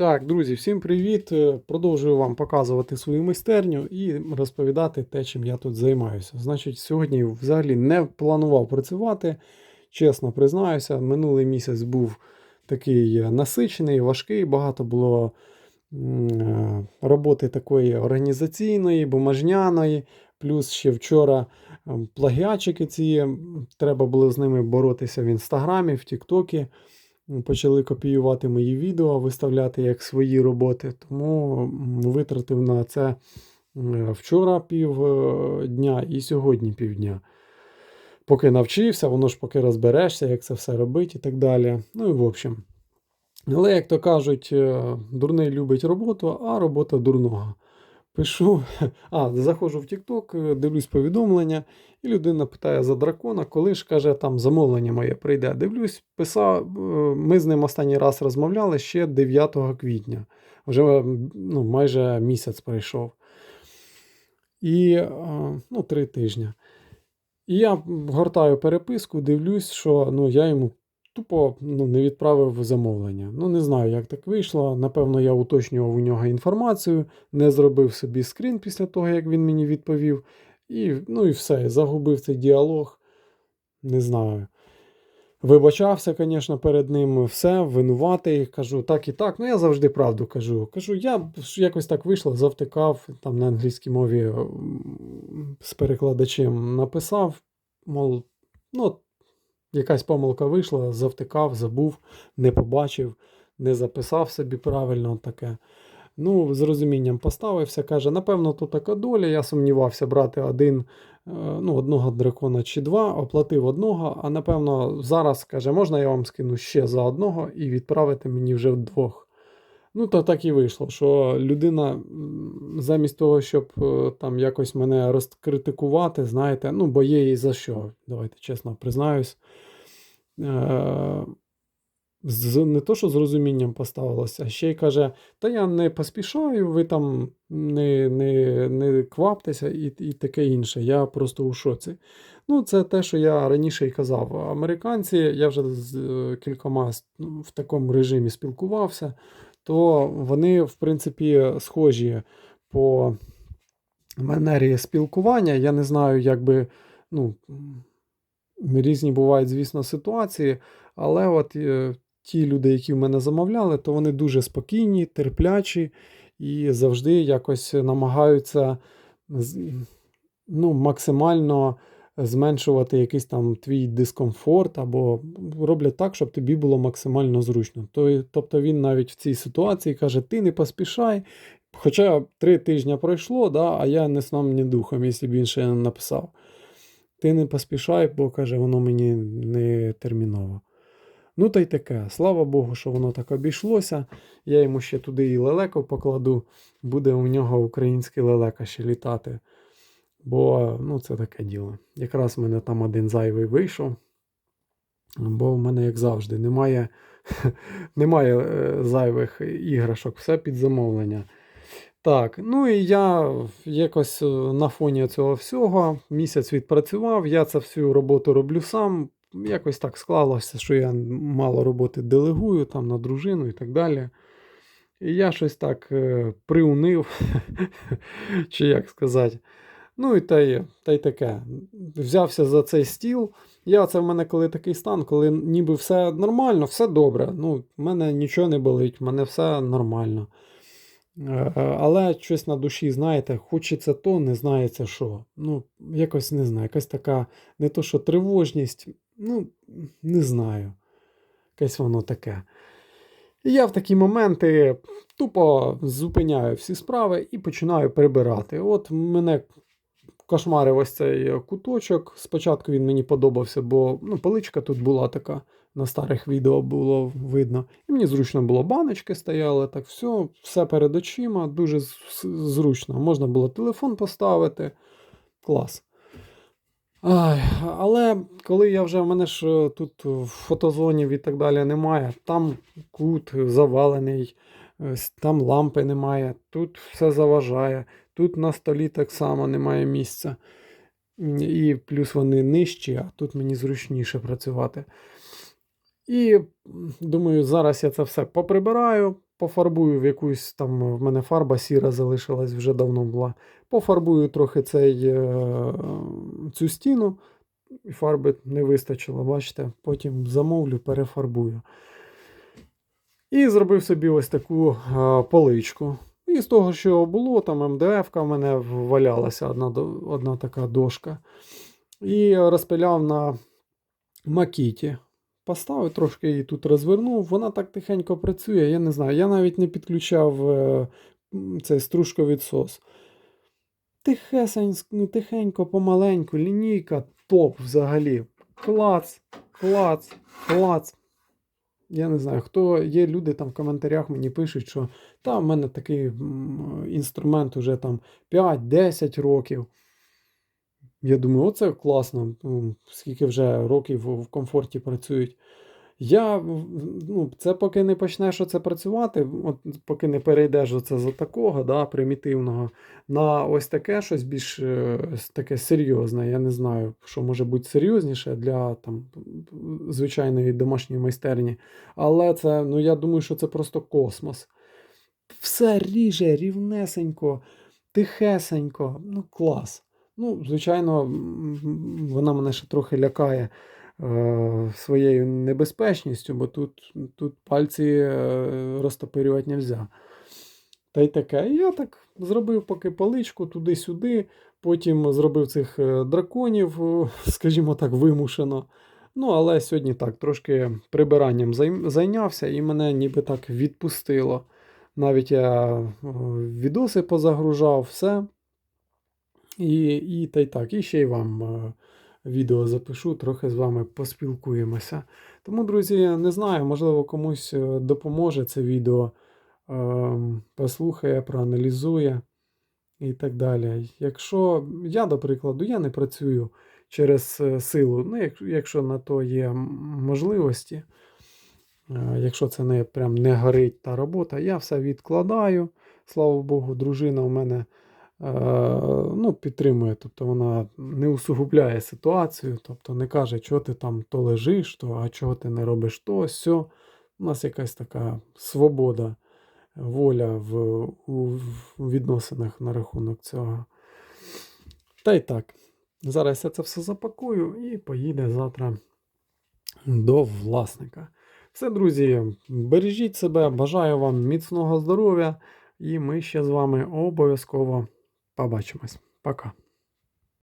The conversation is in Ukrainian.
Так, друзі, всім привіт! Е, Продовжую вам показувати свою майстерню і розповідати те, чим я тут займаюся. Значить, сьогодні взагалі не планував працювати, чесно признаюся. Минулий місяць був такий насичений, важкий, багато було е, роботи такої організаційної, бумажняної. Плюс ще вчора плагіатчики ці, треба було з ними боротися в інстаграмі, в Тіктокі почали копіювати мої відео, виставляти як свої роботи. Тому витратив на це вчора півдня і сьогодні півдня. Поки навчився, воно ж поки розберешся, як це все робити і так далі. Ну і в общем. Але, як то кажуть, е, дурний любить роботу, а робота дурного. Пишу, а, заходжу в TikTok, дивлюсь повідомлення, і людина питає за дракона, коли ж каже, там замовлення моє прийде. Дивлюсь, писав, е, ми з ним останній раз розмовляли ще 9 квітня. Вже ну, майже місяць пройшов. І е, ну, три тижні. І я гортаю переписку, дивлюсь, що ну, я йому тупо ну, не відправив замовлення. Ну, не знаю, як так вийшло. Напевно, я уточнював у нього інформацію, не зробив собі скрін після того, як він мені відповів. І, ну і все, загубив цей діалог. Не знаю. Вибачався, звісно, перед ним все, винуватий. Кажу, так і так. Ну, я завжди правду кажу. Кажу, я якось так вийшло, завтикав там на англійській мові з перекладачем написав, мов, ну, якась помилка вийшла, завтикав, забув, не побачив, не записав собі правильно таке. Ну, з розумінням поставився, каже, напевно, то така доля. Я сумнівався брати один, е, ну, одного дракона чи два, оплатив одного, а напевно, зараз каже, можна я вам скину ще за одного і відправити мені вже вдвох. Ну, то так і вийшло, що людина замість того, щоб е, там якось мене розкритикувати, знаєте, ну, бо є і за що, давайте чесно признаюсь. Е, з, не то, що з розумінням поставилася, а ще й каже: Та я не поспішаю, ви там не, не, не кваптеся і, і таке інше. Я просто у шоці. Ну, це те, що я раніше й казав. Американці, я вже з е, кількома ну, в такому режимі спілкувався, то вони, в принципі, схожі по манері спілкування. Я не знаю, як би, ну, різні бувають, звісно, ситуації, але от е, ті люди, які в мене замовляли, то вони дуже спокійні, терплячі і завжди якось намагаються ну, максимально зменшувати якийсь там твій дискомфорт, або роблять так, щоб тобі було максимально зручно. Тобто він навіть в цій ситуації каже: ти не поспішай. Хоча три тижні пройшло, да, а я не сном, ні духом, якщо б він ще не написав. Ти не поспішай, бо каже, воно мені не терміново. Ну та й таке. Слава Богу, що воно так обійшлося. Я йому ще туди і лелеку покладу. Буде у нього український лелека ще літати. Бо ну, це таке діло. Якраз в мене там один зайвий вийшов. Бо в мене, як завжди, немає, немає е, зайвих іграшок, все під замовлення. Так, ну і я якось е, на фоні цього всього місяць відпрацював. Я це всю роботу роблю сам. Якось так склалося, що я мало роботи делегую там на дружину і так далі. І я щось так е, приунив, чи як сказати. Ну і та й, та й таке. Взявся за цей стіл. Я це в мене коли такий стан, коли ніби все нормально, все добре. Ну, в мене нічого не болить, в мене все нормально. Е, Але щось на душі, знаєте, хочеться то, не знається що. Ну, якось не знаю, якась така, не то що тривожність, ну, не знаю. Якесь воно таке. І я в такі моменти тупо зупиняю всі справи і починаю прибирати. От мене кошмарив ось цей куточок. Спочатку він мені подобався, бо ну, поличка тут була така, на старих відео було видно. І мені зручно було баночки стояли, так все, все перед очима, дуже зручно. Можна було телефон поставити. Клас. Ай, але коли я вже в мене ж е, тут фотозонів і так далі немає, там кут завалений, там лампи немає, тут все заважає, тут на столі так само немає місця. І плюс вони нижчі, а тут мені зручніше працювати. І думаю, зараз я це все поприбираю, пофарбую в якусь там, в мене фарба сіра залишилась вже давно була. Пофарбую трохи цей, е, цю стіну, і фарби не вистачило, бачите, потім замовлю, перефарбую. І зробив собі ось таку е, поличку. І з того, що було, там МДФ в мене валялася одна, одна така дошка. І розпиляв на макіті. Поставив, трошки її тут розвернув. Вона так тихенько працює. Я не знаю. Я навіть не підключав е, цей стружковідсос. Ну, тихенько, помаленьку, лінійка, топ взагалі. Клац, клац, клац. Я не знаю, хто є люди там в коментарях мені пишуть, що та в мене такий інструмент уже там 5-10 років. Я думаю, оце класно, ну, скільки вже років в в комфорті працюють. Я, ну, це поки не почнеш оце працювати, от поки не перейдеш оце за такого, да, примітивного, на ось таке щось більш е, таке серйозне. Я не знаю, що може бути серйозніше для там, звичайної домашньої майстерні. Але це, ну, я думаю, що це просто космос. Все ріже рівнесенько, тихесенько, ну клас. Ну, звичайно, вона мене ще трохи лякає своєю небезпечністю, бо тут, тут пальці е, розтопирювати не можна. Та й таке. І я так зробив поки паличку туди-сюди, потім зробив цих е, драконів, е, скажімо так, вимушено. Ну, але сьогодні так, трошки прибиранням зайнявся і мене ніби так відпустило. Навіть я е, відоси позагружав, все. І, і та й так, і ще й вам е, відео запишу, трохи з вами поспілкуємося. Тому, друзі, не знаю, можливо, комусь е, допоможе це відео, ем, послухає, проаналізує і так далі. Якщо я, до прикладу, я не працюю через е, силу, ну, якщо на то є можливості, е, якщо це не прям не горить та робота, я все відкладаю. Слава Богу, дружина у мене ну, підтримує, тобто вона не усугубляє ситуацію, тобто не каже, що ти там то лежиш, то, а чого ти не робиш то, сьо. У нас якась така свобода, воля в, у, у відносинах на рахунок цього. Та й так. Зараз я це все запакую і поїде завтра до власника. Все, друзі, бережіть себе, бажаю вам міцного здоров'я, і ми ще з вами обов'язково побачимось. Пока.